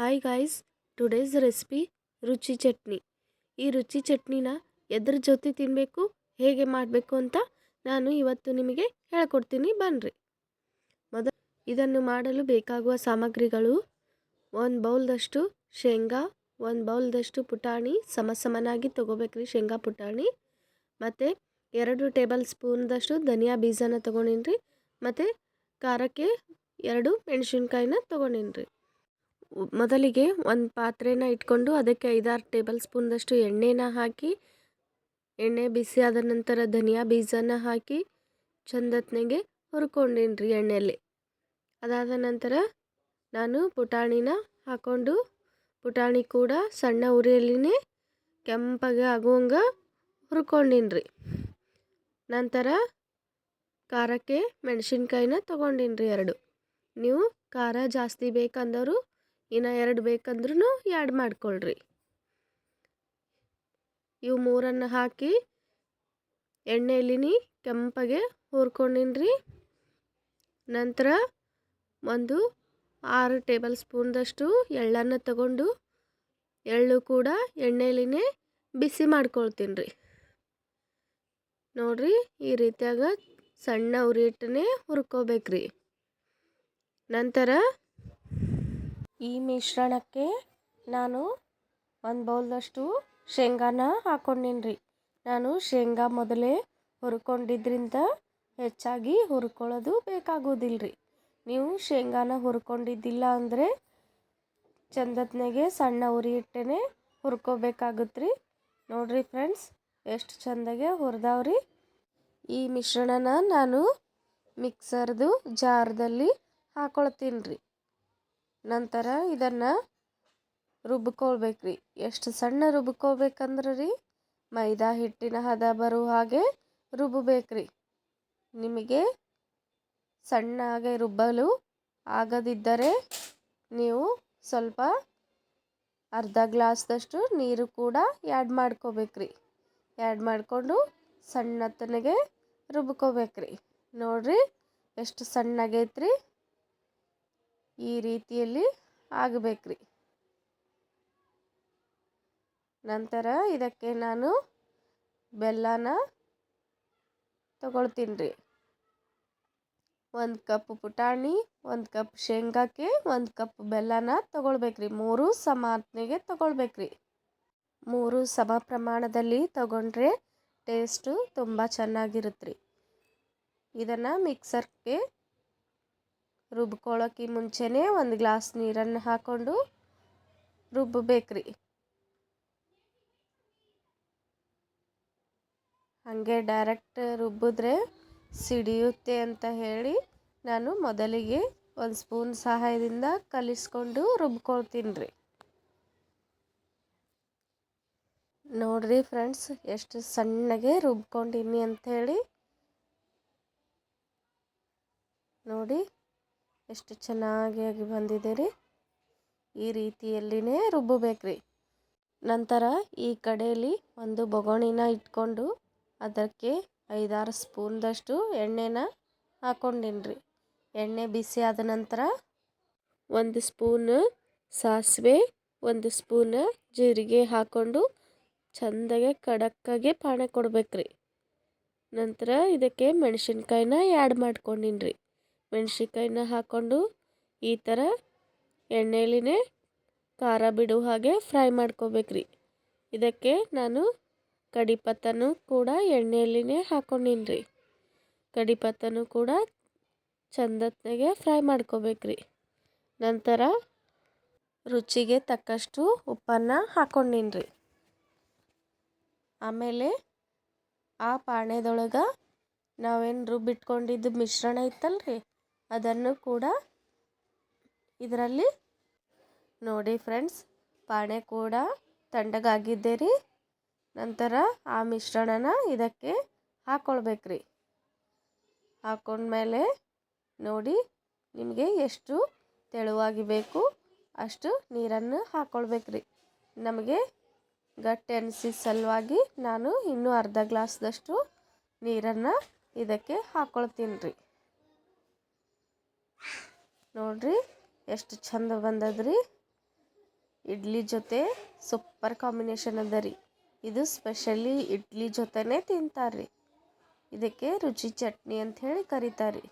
Hi guys today's recipe ರುಚಿ ಚಟ್ನಿ. ಈ ರುಚಿ ಚಟ್ನಿನ ಎದ್ರ ಜೊತೆ ತಿನ್ನಬೇಕು ಹೇಗೆ ಮಾಡಬೇಕು ಅಂತ ನಾನು ಇವತ್ತು ನಿಮಗೆ ಹೇಳ್ಕೊಡ್ತೀನಿ ಬನ್ನಿರಿ ಮೊದಲು ಇದನ್ನು ಮಾಡಲು ಬೇಕಾಗುವ ಸಾಮಗ್ರಿಗಳು, ಒಂದು ಬೌಲ್ದಷ್ಟು ಶೇಂಗಾ, ಒಂದು ಬೌಲ್ದಷ್ಟು ಪುಟಾಣಿ ಸಮ ಸಮನಾಗಿ ತೊಗೋಬೇಕ್ರಿ ಶೇಂಗಾ ಪುಟಾಣಿ. ಮತ್ತು ಎರಡು ಟೇಬಲ್ ಸ್ಪೂನ್ದಷ್ಟು ಧನಿಯಾ ಬೀಜನ ತೊಗೊಂಡಿನ್ರಿ, ಮತ್ತು ಖಾರಕ್ಕೆ ಎರಡು ಮೆಣಸಿನ್ಕಾಯಿನ ತೊಗೊಂಡಿನ್ರಿ. ಮೊದಲಿಗೆ ಒಂದು ಪಾತ್ರೆನ ಇಟ್ಕೊಂಡು ಅದಕ್ಕೆ ಐದಾರು ಟೇಬಲ್ ಸ್ಪೂನ್ದಷ್ಟು ಎಣ್ಣೆನ ಹಾಕಿ, ಎಣ್ಣೆ ಬಿಸಿ ಆದ ನಂತರ ಧನಿಯಾ ಬೀಜನ ಹಾಕಿ ಚಂದತ್ನೆಗೆ ಹುರ್ಕೊಂಡಿನ್ರಿ ಎಣ್ಣೆಯಲ್ಲಿ ಅದಾದ ನಂತರ ನಾನು ಪುಟಾಣಿನ ಹಾಕ್ಕೊಂಡು ಪುಟಾಣಿ ಕೂಡ ಸಣ್ಣ ಉರಿಯಲ್ಲಿನೇ ಕೆಂಪಗೆ ಆಗುವಂಗೆ ಹುರ್ಕೊಂಡಿನ್ರಿ. ನಂತರ ಖಾರಕ್ಕೆ ಮೆಣಸಿನ್ಕಾಯಿನ ತೊಗೊಂಡಿನ್ರಿ ಎರಡು. ನೀವು ಖಾರ ಜಾಸ್ತಿ ಬೇಕಂದವರು ಇನ್ನು ಎರಡು ಬೇಕಂದ್ರೂ ಎರಡು ಮಾಡ್ಕೊಳ್ರಿ. ಇವು ಮೂರನ್ನು ಹಾಕಿ ಎಣ್ಣೆಯಲ್ಲಿ ಕೆಂಪಗೆ ಹುರ್ಕೊಂಡಿನ್ರಿ. ನಂತರ ಒಂದು ಆರು ಟೇಬಲ್ ಸ್ಪೂನ್ದಷ್ಟು ಎಳ್ಳನ್ನು ತಗೊಂಡು ಎಳ್ಳು ಕೂಡ ಎಣ್ಣೆಲಿನೇ ಬಿಸಿ ಮಾಡ್ಕೊಳ್ತೀನಿ ರೀ ನೋಡ್ರಿ ಈ ರೀತಿಯಾಗ ಸಣ್ಣ ಉರಿ ಇಟ್ಟನೆ ಹುರ್ಕೋಬೇಕ್ರಿ. ನಂತರ ಈ ಮಿಶ್ರಣಕ್ಕೆ ನಾನು ಒಂದು ಬೌಲ್ದಷ್ಟು ಶೇಂಗಾನ ಹಾಕ್ಕೊಂಡಿನ್ರಿ ನಾನು ಶೇಂಗಾ ಮೊದಲೇ ಹುರ್ಕೊಂಡಿದ್ರಿಂದ ಹೆಚ್ಚಾಗಿ ಹುರ್ಕೊಳ್ಳೋದು ಬೇಕಾಗೋದಿಲ್ಲ ನೀವು ಶೇಂಗಾನ ಹುರ್ಕೊಂಡಿದ್ದಿಲ್ಲ ಅಂದರೆ ಚಂದತ್ನಾಗೆ ಸಣ್ಣ ಉರಿ ಇಟ್ಟೇ ಹುರ್ಕೋಬೇಕಾಗುತ್ತೆ ರೀ ನೋಡಿರಿ ಫ್ರೆಂಡ್ಸ್, ಎಷ್ಟು ಚಂದಾಗೆ ಹುರಿದಾವ್ರಿ. ಈ ಮಿಶ್ರಣನ ನಾನು ಮಿಕ್ಸರ್ದು ಜಾರ್ದಲ್ಲಿ ಹಾಕೊಳ್ತೀನಿ ರೀ ನಂತರ ಇದನ್ನು ರುಬ್ಕೊಳ್ಬೇಕ್ರಿ. ಎಷ್ಟು ಸಣ್ಣ ರುಬ್ಕೋಬೇಕಂದ್ರೆ ರೀ ಮೈದಾ ಹಿಟ್ಟಿನ ಹದ ಬರುವ ಹಾಗೆ ರುಬ್ಬಬೇಕ್ರಿ ನಿಮಗೆ ಸಣ್ಣಗೆ ರುಬ್ಬಲು ಆಗದಿದ್ದರೆ ನೀವು ಸ್ವಲ್ಪ ಅರ್ಧ ಗ್ಲಾಸ್ದಷ್ಟು ನೀರು ಕೂಡ ಆ್ಯಡ್ ಮಾಡ್ಕೋಬೇಕ್ರಿ. ಆ್ಯಡ್ ಮಾಡಿಕೊಂಡು ಸಣ್ಣತನಗೆ ರುಬ್ಕೋಬೇಕ್ರಿ. ನೋಡ್ರಿ ಎಷ್ಟು ಸಣ್ಣಗೈತ್ರಿ. ಈ ರೀತಿಯಲ್ಲಿ ಆಗಬೇಕ್ರಿ. ನಂತರ ಇದಕ್ಕೆ ನಾನು ಬೆಲ್ಲನ ತಗೊಳ್ತೀನಿ ರೀ ಒಂದು ಕಪ್ ಪುಟಾಣಿ, ಒಂದು ಕಪ್ ಶೇಂಗಾಕ್ಕೆ, ಒಂದು ಕಪ್ ಬೆಲ್ಲನ ತೊಗೊಳ್ಬೇಕ್ರಿ. ಮೂರು ಸಮಾತ್ನೆಗೆ ತೊಗೊಳ್ಬೇಕ್ರಿ. ಮೂರು ಸಮ ಪ್ರಮಾಣದಲ್ಲಿ ತಗೊಂಡ್ರೆ ಟೇಸ್ಟು ತುಂಬ ಚೆನ್ನಾಗಿರುತ್ತೆ ರೀ ಇದನ್ನು ಮಿಕ್ಸರ್ಗೆ ರುಬ್ಕೊಳ್ಳೋಕೆ ಮುಂಚೆನೇ ಒಂದು ಗ್ಲಾಸ್ ನೀರನ್ನು ಹಾಕ್ಕೊಂಡು ರುಬ್ಬಬೇಕ್ರಿ. ಹಾಗೆ ಡೈರೆಕ್ಟ್ ರುಬ್ಬಿದ್ರೆ ಸಿಡಿಯುತ್ತೆ ಅಂತ ಹೇಳಿ ನಾನು ಮೊದಲಿಗೆ ಒಂದು ಸ್ಪೂನ್ ಸಹಾಯದಿಂದ ಕಲಿಸ್ಕೊಂಡು ರುಬ್ಕೊಳ್ತೀನಿ ರೀ ನೋಡ್ರಿ ಫ್ರೆಂಡ್ಸ್, ಎಷ್ಟು ಸಣ್ಣಗೆ ರುಬ್ಕೊಂಡಿನಿ ಅಂಥೇಳಿ ನೋಡಿ ಎಷ್ಟು ಚೆನ್ನಾಗಿ ಆಗಿ ಬಂದಿದೆ ರೀ ಈ ರೀತಿಯಲ್ಲಿನೇ ರುಬ್ಬಬೇಕ್ರಿ. ನಂತರ ಈ ಕಡೆಯಲ್ಲಿ ಒಂದು ಬೊಗಣಿನ ಇಟ್ಕೊಂಡು ಅದಕ್ಕೆ ಐದಾರು ಸ್ಪೂನ್ದಷ್ಟು ಎಣ್ಣೆನ ಹಾಕ್ಕೊಂಡಿನ್ರಿ ಎಣ್ಣೆ ಬಿಸಿ ಆದ ನಂತರ ಒಂದು ಸ್ಪೂನ್ ಸಾಸಿವೆ, ಒಂದು ಸ್ಪೂನ್ ಜೀರಿಗೆ ಹಾಕ್ಕೊಂಡು ಚೆಂದಾಗೆ ಖಡಕ್ಕಾಗೆ ಪಾಣೆ ಕೊಡ್ಬೇಕ್ರಿ. ನಂತರ ಇದಕ್ಕೆ ಮೆಣಸಿನ್ಕಾಯಿನ ಆ್ಯಡ್ ಮಾಡ್ಕೊಂಡಿನ್ರಿ. ಮೆಣಸಿನ್ಕಾಯಿನ ಹಾಕ್ಕೊಂಡು ಈ ಥರ ಎಣ್ಣೆಲಿನೇ ಖಾರ ಬಿಡುವ ಹಾಗೆ ಫ್ರೈ ಮಾಡ್ಕೋಬೇಕ್ರಿ. ಇದಕ್ಕೆ ನಾನು ಕಡಿಪತ್ತನು ಕೂಡ ಎಣ್ಣೆಯಲ್ಲಿನೇ ಹಾಕ್ಕೊಂಡಿನ್ರಿ ಕಡಿಪತ್ತನು ಕೂಡ ಚಂದತ್ನಾಗೆ ಫ್ರೈ ಮಾಡ್ಕೋಬೇಕ್ರಿ. ನಂತರ ರುಚಿಗೆ ತಕ್ಕಷ್ಟು ಉಪ್ಪನ್ನು ಹಾಕ್ಕೊಂಡಿನ್ರಿ ಆಮೇಲೆ ಆ ಪಾಣೆದೊಳಗೆ ನಾವೇನು ರುಬ್ಬಿಟ್ಕೊಂಡಿದ್ದು ಮಿಶ್ರಣ ಇತ್ತಲ್ರಿ ಅದನ್ನು ಕೂಡ ಇದರಲ್ಲಿ ನೋಡಿ ಫ್ರೆಂಡ್ಸ್, ಪಾಣೆ ಕೂಡ ತಣ್ಣಗಾಗಿದ್ದೆ ನಂತರ ಆ ಮಿಶ್ರಣನ ಇದಕ್ಕೆ ಹಾಕ್ಕೊಳ್ಬೇಕ್ರಿ ಹಾಕೊಂಡ್ಮೇಲೆ ನೋಡಿ ನಿಮಗೆ ಎಷ್ಟು ತೆಳುವಾಗಿ ಬೇಕು ಅಷ್ಟು ನೀರನ್ನು ಹಾಕ್ಕೊಳ್ಬೇಕ್ರಿ ನಮಗೆ ಗಟ್ಟಿ ಅನಿಸಿದ ಸಲುವಾಗಿ ನಾನು ಇನ್ನೂ ಅರ್ಧ ಗ್ಲಾಸ್ದಷ್ಟು ನೀರನ್ನು ಇದಕ್ಕೆ ಹಾಕ್ಕೊಳ್ತೀನಿ ರೀ ನೋಡ್ರಿ, ಎಷ್ಟು ಚಂದ ಬಂದದ್ರಿ. ಇಡ್ಲಿ ಜೊತೆ ಸೂಪರ್ ಕಾಂಬಿನೇಷನ್ ಅದ ರೀ. ಇದು ಸ್ಪೆಷಲಿ ಇಡ್ಲಿ ಜೊತೆನೇ ತಿಂತಾರೆ ಇದಕ್ಕೆ ರುಚಿ ಚಟ್ನಿ ಅಂತ ಹೇಳಿ ಕರೀತಾರೆ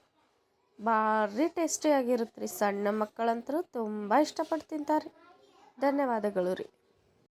ಭಾರಿ ಟೇಸ್ಟಿಯಾಗಿರುತ್ತೆ ರೀ ಸಣ್ಣ ಮಕ್ಕಳಂತರೂ ತುಂಬ ಇಷ್ಟಪಟ್ಟು ತಿಂತಾರೆ ಧನ್ಯವಾದಗಳು ರೀ.